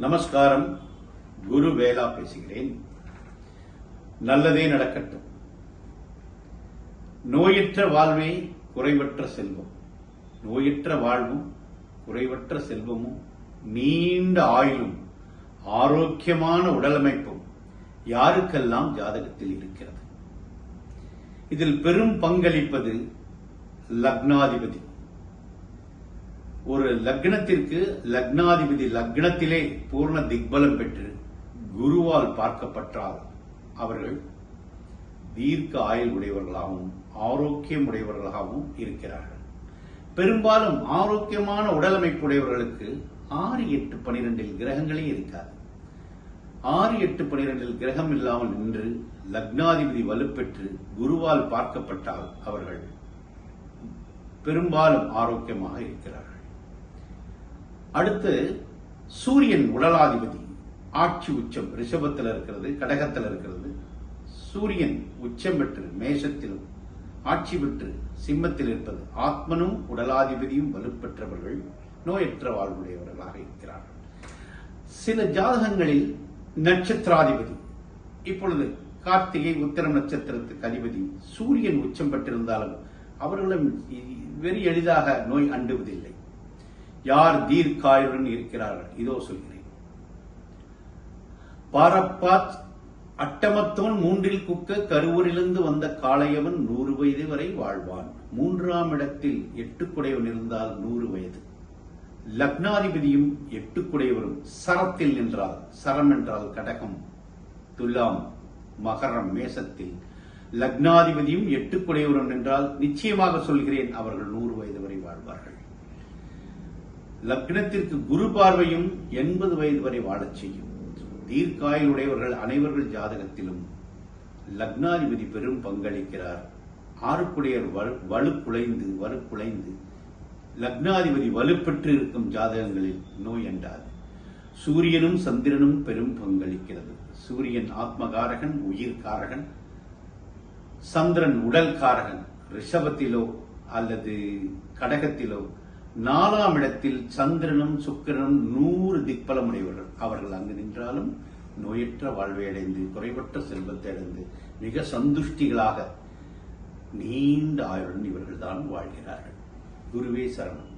நமஸ்காரம். குரு வேலா பேசுகிறேன். நல்லதே நடக்கட்டும். நோயற்ற வாழ்வே குறைவற்ற செல்வம். நோயற்ற வாழ்வும் குறைவற்ற செல்வமும் நீண்ட ஆயுளும் ஆரோக்கியமான உடலமைப்பும் யாருக்கெல்லாம் ஜாதகத்தில் இருக்கிறது? இதில் பெரும் பங்களிப்பது லக்னாதிபதி. ஒரு லக்னத்திற்கு லக்னாதிபதி லக்னத்திலே பூர்ண திக்பலம் பெற்று குருவால் பார்க்கப்பட்டால் அவர்கள் தீர்க்க ஆயுள் உடையவர்களாகவும் ஆரோக்கியம் உடையவர்களாகவும் இருக்கிறார்கள். பெரும்பாலும் ஆரோக்கியமான உடலமைப்பு உடையவர்களுக்கு ஆறு எட்டு பனிரெண்டில் கிரகங்களே இருக்காது. ஆறு எட்டு பனிரெண்டில் கிரகம் இல்லாமல் நின்று லக்னாதிபதி வலுப்பெற்று குருவால் பார்க்கப்பட்டால் அவர்கள் பெரும்பாலும் ஆரோக்கியமாக இருக்கிறார்கள். அடுத்து சூரியன் உடலாதிபதி ஆட்சி உச்சம் ரிஷபத்தில் இருக்கிறது கடகத்தில் இருக்கிறது. சூரியன் உச்சம் பெற்று மேஷத்திலும் ஆட்சி பெற்று சிம்மத்தில் இருப்பது. ஆத்மனும் உடலாதிபதியும் வலுப்பெற்றவர்கள் நோயற்ற வாழ்வுடையவர்களாக இருக்கிறார்கள். சில ஜாதகங்களில் நட்சத்திராதிபதி இப்பொழுது கார்த்திகை உத்திரம் நட்சத்திரத்துக்கு அதிபதி சூரியன் உச்சம் பெற்றிருந்தாலும் அவர்களும் வெறி எளிதாக நோய் அண்டுவதில்லை. யார் தீர்க்காயுடன் இருக்கிறார்கள்? இதோ சொல்கிறேன். பாரப்பாத் அட்டமத்தோன் மூன்றில் குக்க கருவூரிலிருந்து வந்த காளையவன் நூறு வயது வரை வாழ்வான். மூன்றாம் இடத்தில் எட்டுக்குடையவன் இருந்தால் நூறு வயது. லக்னாதிபதியும் எட்டுக்குடையவரும் சரத்தில் நின்றால் சரம் என்றால் கடகம். துலாம் மகரம் மேசத்தில் லக்னாதிபதியும் எட்டுக்குடையவரும் என்றால் நிச்சயமாக சொல்கிறேன் அவர்கள் நூறு வயது வரை வாழ்வார்கள். லக்னத்திற்கு குரு பார்வையும் எண்பது வயது வரை வாழச் செய்யும். தீர்க்காயுடையவர்கள் அனைவர்கள் ஜாதகத்திலும் லக்னாதிபதி பெரும் பங்களிக்கிறார். ஆறுக்குடையர் வலுக்குலைந்து வலு குலைந்து வலு குலைந்து லக்னாதிபதி வலுப்பெற்று இருக்கும் ஜாதகங்களில் நோய் அண்டாது. சூரியனும் சந்திரனும் பெரும் பங்களிக்கிறது. சூரியன் ஆத்மகாரகன் உயிர்காரகன் சந்திரன் உடல் காரகன் ரிஷபத்திலோ அல்லது கடகத்திலோ நாலாம் இடத்தில் சந்திரனும் சுக்கிரனும் நூறு திக்பலம் உடையவர்கள் அவர்கள் அங்கு நின்றாலும் நோயற்ற வாழ்வை அடைந்து குறைவற்ற செல்வத்தை அடைந்து மிக சந்துஷ்டிகளாக நீண்ட ஆயுடன் இவர்கள்தான் வாழ்கிறார்கள். குருவே சரணம்.